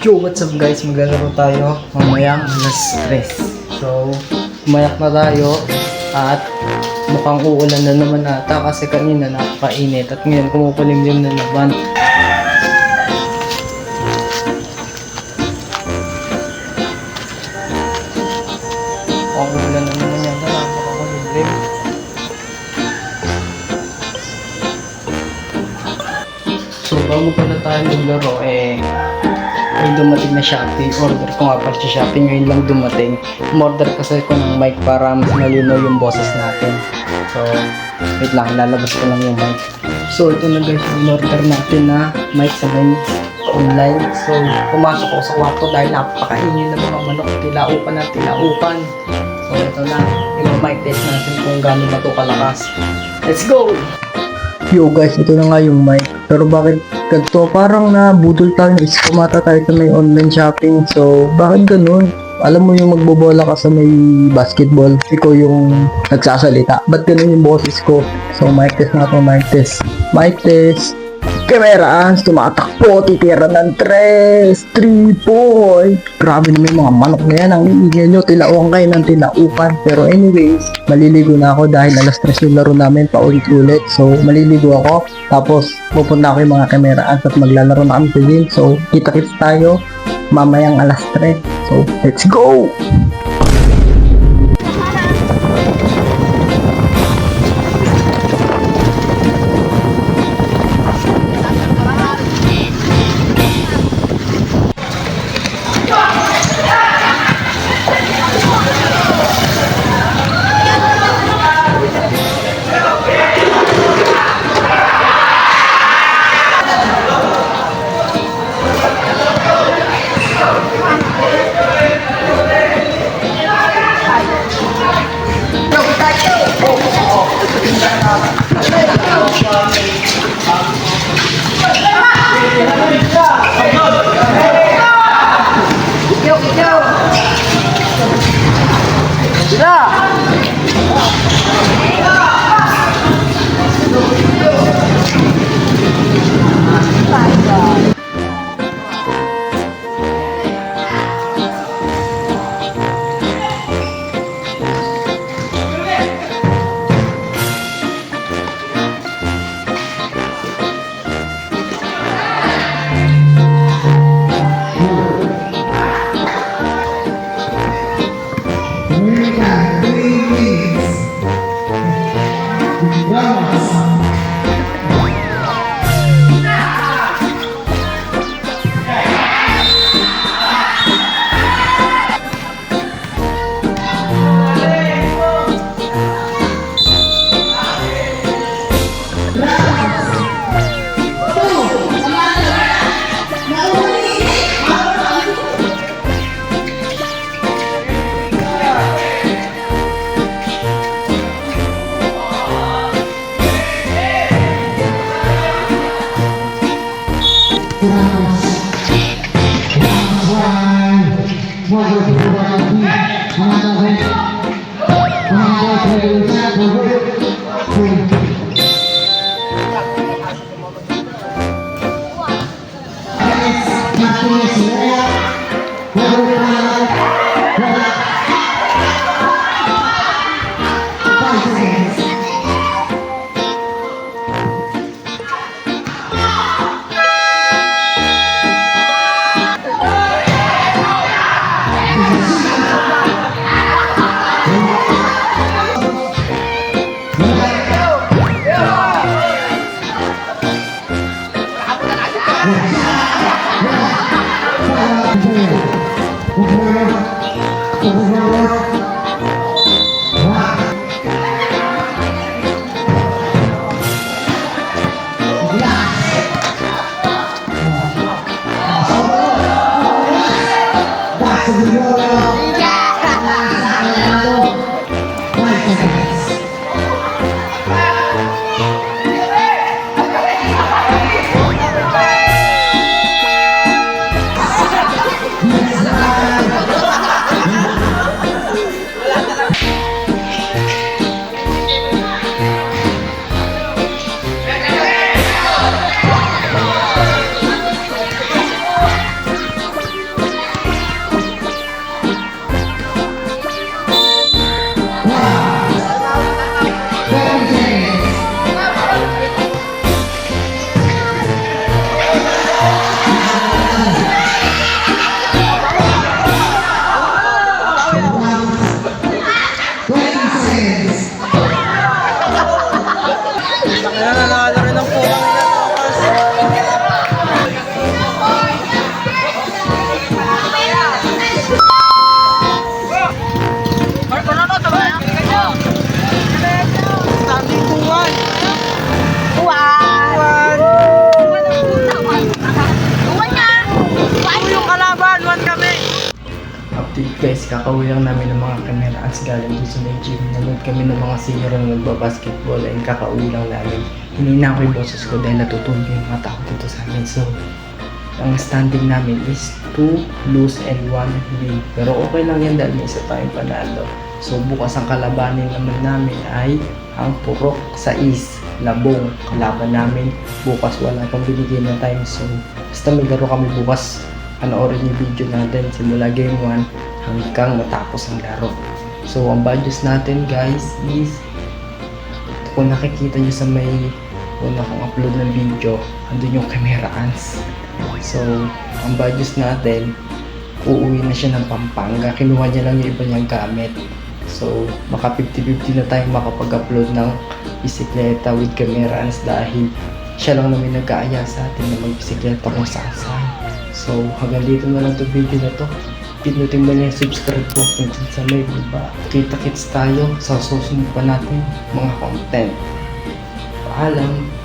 Yo, what's up guys? Maglalaro tayo mamayang alas 3. So, umayak na tayo at mukhang uulan na naman ata kasi kanina napakainit at ngayon kumukulimlim na naman. Mukhang uulan na naman yata, napakakulimlim. So, bago pala tayo maglaro, eh, may dumating na Shopee. Order ko nga pala sa Shopee, ngayon lang dumating. Umorder kasi ko ng mic para mas malinaw yung boses natin. So, wait lang, lalabas ko lang yung mic. So, ito na guys, yung order natin na mic sa may online. So, pumasok ako sa kwarto dahil napakaingin ng mga manok. Tilaupan na tilaupan. So, ito na, yung mic test natin kung gaano ba ito kalakas. Let's go! Yo guys, ito na nga yung mic. Pero bakit ganito? Parang nabudol tayo ng iskumata tayo sa may online shopping. So, bakit ganun? Alam mo yung magbobola ka sa may basketball, ikaw yung nagsasalita. Ba't ganun yung boses ko? So, mic test na ito, mic test. Mic test. Kamera, tumatakbo, titira ng 3, 3 point. Grabe naman yung mga manok na yan. Ang iingay nyo, tilauan kayo ng tilaupan. Pero anyways, maliligo na ako dahil alas 3 yung laro namin paulit-ulit. So, maliligo ako. Tapos, pupunta ako yung mga kameraan at maglalaro na kami sa. So, kita-kits tayo mamayang alas 3. So, let's go! Túi. Guys, kakauwi lang namin ng mga kamerans galing doon sa may gym. Nanood kami ng mga senior na nagbabasketball and kakauwi lang namin. Hinina ko yung boses ko dahil natutunog yung mga tao dito sa amin. So, ang standing namin is 2 lose and 1 win. Pero okay lang yan dahil may isa tayong panalo. So bukas ang kalabanin naman namin ay ang Purok sa East, Labong. Kalaban namin bukas wala pang binigay na time. So basta may laro kami bukas. Panoorin yung video natin simula game 1 hanggang matapos ang laro. So ang budgets natin guys is kung nakikita nyo sa may una kong upload ng video, andun yung camera ans. So, ang budgets natin, uuwi na siya ng Pampanga. Kinuha niya lang yung iba niyang gamit. So, maka 50-50 na tayo makapag-upload ng bisikleta with camera dahil siya lang namin nag-aaya sa atin na magbisikleta kung saan saan. So, hanggang dito na lang itong video na to. Pinutin mo niya yung subscribe button dun sa may diba? Kita-kits tayo sa susunod pa natin mga content. Paalam!